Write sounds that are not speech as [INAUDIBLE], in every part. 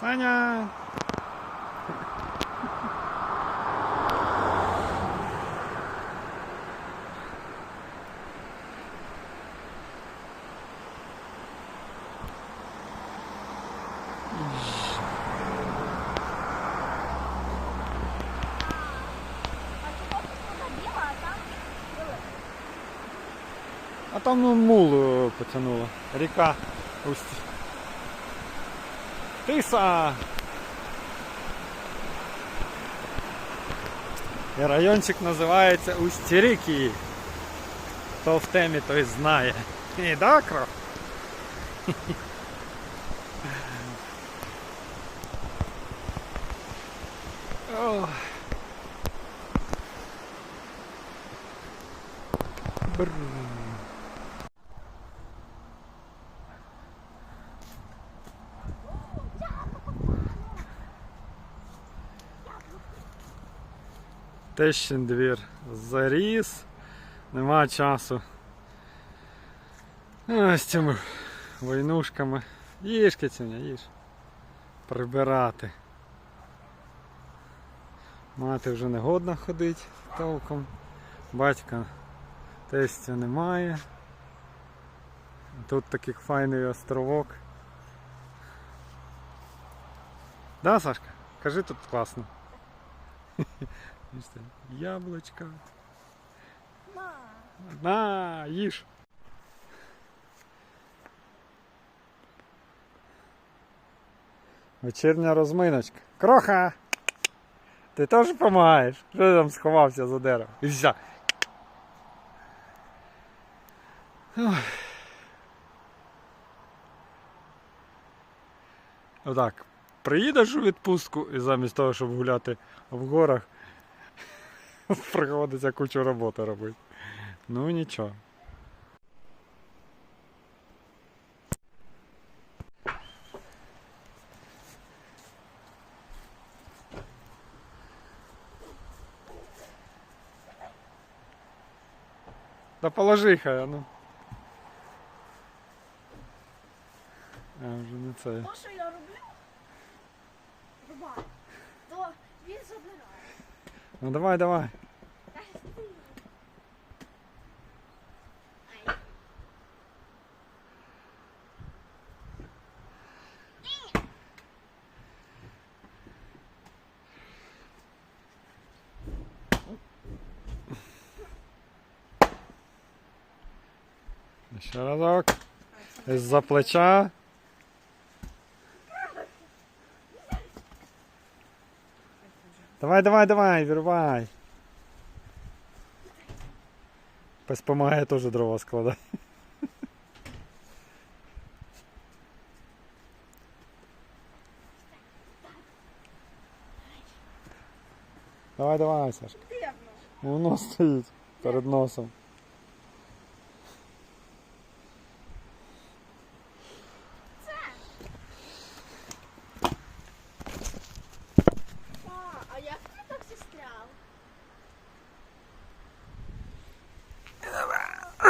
Саня! А тут вода біла, а там біле. А там ну, мул е, потянуло. Ріка. Усть. Тиса! І райончик називається Усть-Ріки. Хто в темі, той знає. І да, кров? Тещин двір заріс, нема часу. З цими войнушками. Їж, кицюня, їж. Прибирати. Мати вже не годна ходить толком. Батька тестя немає. Тут такий файний островок. Да, Сашка? Кажи тут класно. Бачите, Яблочка. На. На, їж. Вечірня розминочка. Кроха! Ти теж допомагаєш? Що ти там сховався за дерево? І все. Отак. Приїдеш у відпустку і замість того, щоб гуляти в горах, [LAUGHS] приходиться кучу роботи робити. Ну нічого. Да положи хай, а ну. А, вже не це. То, що я роблю, рубаю, то він забирає. Ну давай, давай. Ще разок. Із-за плеча. Давай, давай, давай, вирубай. Пес помагає теж дрова складати. Давай, давай, Сашка. Дивно. Воно стоїть перед носом. А, а як ти так застряв?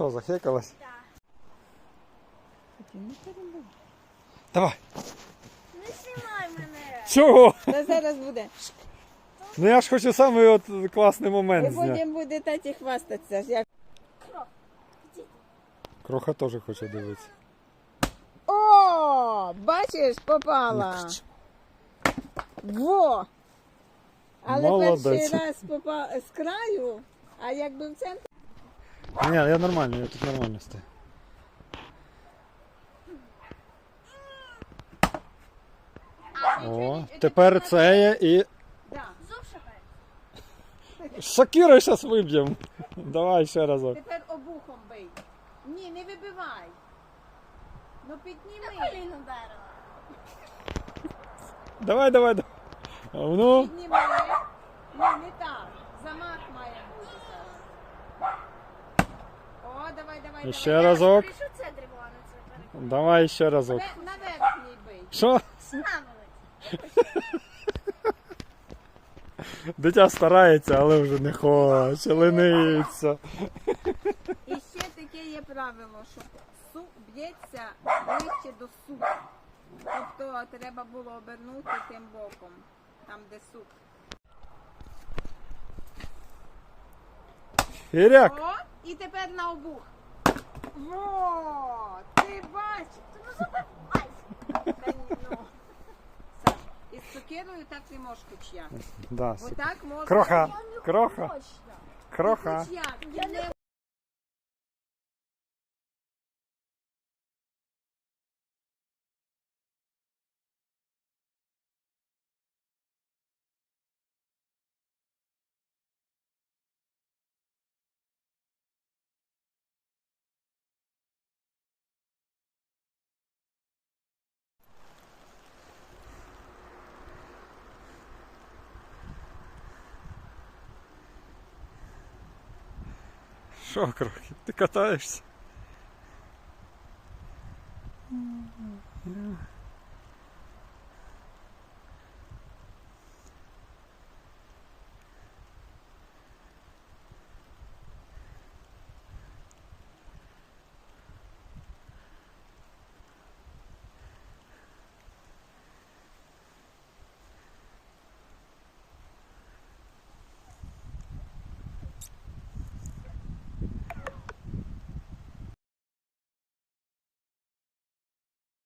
Що, захекалась? Так. Давай. Не знімай мене. Чого? Та зараз буде. Ну я ж хочу самий от класний І момент зняти. потім буде таті хвастатися. ж Як... Кроха теж хоче дивитися. О, бачиш, попала. Во! Але Молодець. перший раз попала з краю, а якби в центрі. Ні, я нормально, я тут нормально стою. О, тепер це є і з зараз виб'ємо. Давай ще разок. Тепер обухом бий. Ні, не вибивай. Ну підніми. Давай, давай, давай. Ну, Підніми. Ні, не так. Замах має бути зараз. О, давай, давай, І давай. ще разок. Що це древоне? Це перекладає. Давай ще разок. Ве- На верхній бий. Що? Становить. Дитя старається, але вже не хоче, лениться. І ще таке є правило, що сук б'ється ближче до сука. Тобто треба було обернути тим боком, там де сук. Хіряк. О, і тепер на обух. Во, ти бачиш. Та ні, ну. Саш, із цукерою так не можеш кучя. Да, Отак так можна. Кроха. Кроха. Кроха. Кучяк, Я не Що, крохи? Ти катаєшся?